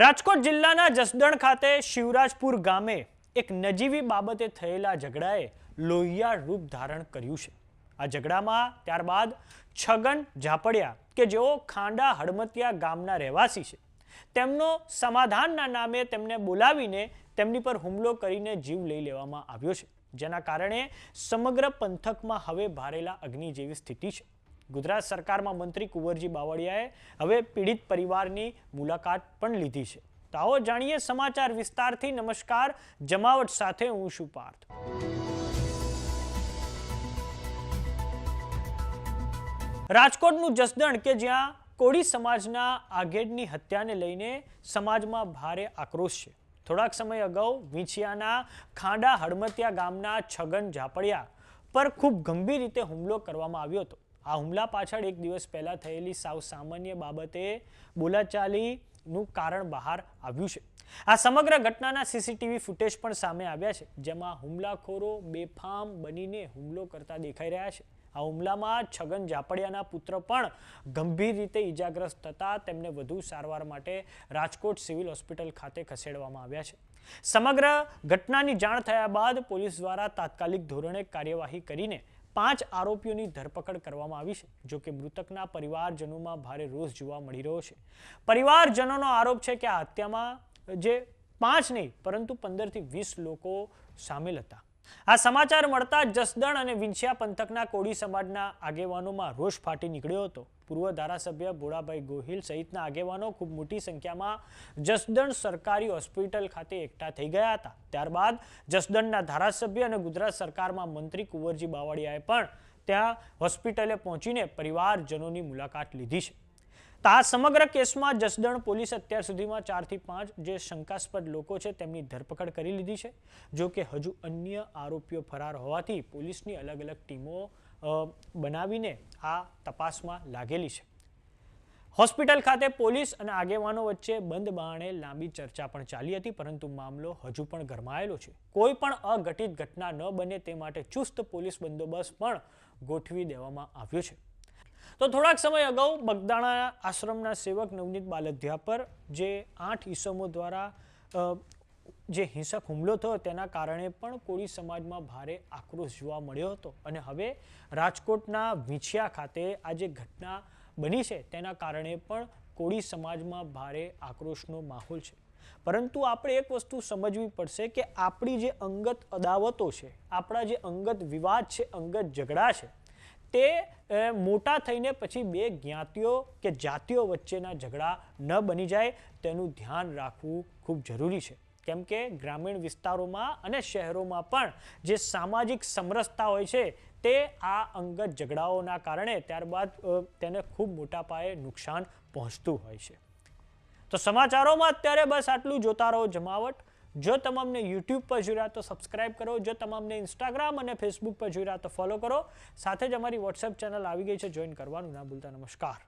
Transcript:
રાજકોટ જિલ્લાના જસદણ ખાતે શિવરાજપુર ગામે એક નજીવી બાબતે થયેલા ઝઘડાએ લોહિયાળ રૂપ ધારણ કર્યું છે. આ ઝઘડામાં ત્યારબાદ છગન ઝાપડિયા કે જેઓ ખાંડા હડમતિયા ગામના રહેવાસી છે, તેમનો સમાધાનના નામે તેમને બોલાવીને તેમની પર હુમલો કરીને જીવ લઈ લેવામાં આવ્યો છે, જેના કારણે સમગ્ર પંથકમાં હવે ભારેલા અગ્નિ જેવી સ્થિતિ છે. ગુજરાત સરકારમાં મંત્રી કુંવરજી બાવળિયાએ હવે પીડિત પરિવારની મુલાકાત પણ લીધી છે. તો આવો જાણીએ સમાચાર વિસ્તારથી. નમસ્કાર, જમાવટ સાથે હું છું પાર્થ. રાજકોટનું જસદણ કે જ્યાં કોળી સમાજના આગેડની હત્યાને લઈને સમાજમાં ભારે આક્રોશ છે. થોડાક સમય અગાઉ વીંછિયાના ખાંડા હડમતિયા ગામના છગન ઝાપડિયા પર ખૂબ ગંભીર રીતે હુમલો કરવામાં આવ્યો હતો. આ હુમલા પાછળ એક દિવસ પહેલાં થયેલી સાવ સામાન્ય બાબતે બોલાચાલીનું કારણ બહાર આવ્યું છે. આ સમગ્ર ઘટનાના સીસીટીવી ફૂટેજ પણ સામે આવ્યા છે, જેમાં હુમલાખોરો બેફામ બનીને હુમલો કરતા દેખાઈ રહ્યા છે. આ હુમલામાં છગન ઝાપડિયાના પુત્ર પણ ગંભીર રીતે ઈજાગ્રસ્ત થતા તેમને વધુ સારવાર માટે રાજકોટ સિવિલ હોસ્પિટલ ખાતે ખસેડવામાં આવ્યા છે. સમગ્ર ઘટનાની જાણ થયા બાદ પોલીસ દ્વારા તાત્કાલિક ધોરણે કાર્યવાહી કરીને પાંચ આરોપીઓની ધરપકડ કરવામાં આવી છે, જો કે મૃતકના પરિવારજનોમાં ભારે રોષ જોવા મળી રહ્યો છે. પરિવારજનોનો આરોપ છે કે આ હત્યામાં જે પાંચ નહીં, પરંતુ પંદરથી વીસ લોકો સામેલ હતા. આ સમાચાર મળતા જસદણ અને વિંછિયા પંથકના કોળી સમાજના આગેવાનોમાં રોષ ફાટી નીકળ્યો હતો. પૂર્વ ધારાસભ્ય ભોળાભાઈ ગોહિલ સહિતના આગેવાનો ખૂબ મોટી સંખ્યામાં જસદણ સરકારી હોસ્પિટલ ખાતે એકઠા થઈ ગયા હતા. ત્યારબાદ જસદણના ધારાસભ્ય અને ગુજરાત સરકારમાં મંત્રી કુંવરજી બાવળિયાએ પણ ત્યાં હોસ્પિટલે પહોંચીને પરિવારજનોની મુલાકાત લીધી છે. તો સમગ્ર કેસમાં જસદણ પોલીસ અત્યાર સુધીમાં ચારથી પાંચ જે શંકાસ્પદ લોકો છે તેમની ધરપકડ કરી લીધી છે. જો કે હજુ અન્ય આરોપીઓ ફરાર હોવાથી પોલીસની અલગ અલગ ટીમો બનાવીને આ તપાસમાં લાગેલી છે. હોસ્પિટલ ખાતે પોલીસ અને આગેવાનો વચ્ચે બંધ બારણે લાંબી ચર્ચા પણ ચાલી હતી, પરંતુ મામલો હજુ પણ ગરમાયેલો છે. કોઈ પણ અઘટિત ઘટના ન બને તે માટે ચુસ્ત પોલીસ બંદોબસ્ત પણ ગોઠવી દેવામાં આવ્યો છે. તો થોડાક સમય અગાઉ બગદાણા આશ્રમના સેવક નવનીત બાલધ્યા પર, જે આઠ ઈસમો દ્વારા જે હિંસક હુમલો થયો તેના કારણે પણ કોળી સમાજમાં ભારે આક્રોશ જોવા મળ્યો હતો. અને હવે રાજકોટના વિંછિયા ખાતે આ જે ઘટના બની છે તેના કારણે પણ કોળી સમાજમાં ભારે આક્રોશનો માહોલ છે. પરંતુ આપણે એક વસ્તુ સમજવી પડશે કે આપણી જે અંગત અદાવતો છે, આપણા જે અંગત વિવાદ છે, અંગત ઝઘડા છે, તે મોટા થઈને પછી બે જ્ઞાતિઓ કે જાતિઓ વચ્ચેના ઝઘડા ન બની જાય તેનું ધ્યાન રાખવું ખૂબ જરૂરી છે. કેમ કે ગ્રામીણ વિસ્તારોમાં અને શહેરોમાં પણ જે સામાજિક સમરસતા હોય છે, તે આ અંગત ઝઘડાઓના કારણે ત્યારબાદ તેને ખૂબ મોટા પાયે નુકસાન પહોંચતું હોય છે. તો સમાચારોમાં અત્યારે બસ આટલું જોતા રહો જમાવટ. જો તમામને યુટ્યુબ પર જોઈ રહ્યા તો સબસ્ક્રાઇબ કરો. જો તમામને ઇન્સ્ટાગ્રામ અને ફેસબુક પર જોઈ રહ્યા તો ફોલો કરો. સાથે જ અમારી વોટ્સએપ ચેનલ આવી ગઈ છે. જોઈન કરવાનું ના ભૂલતા. નમસ્કાર.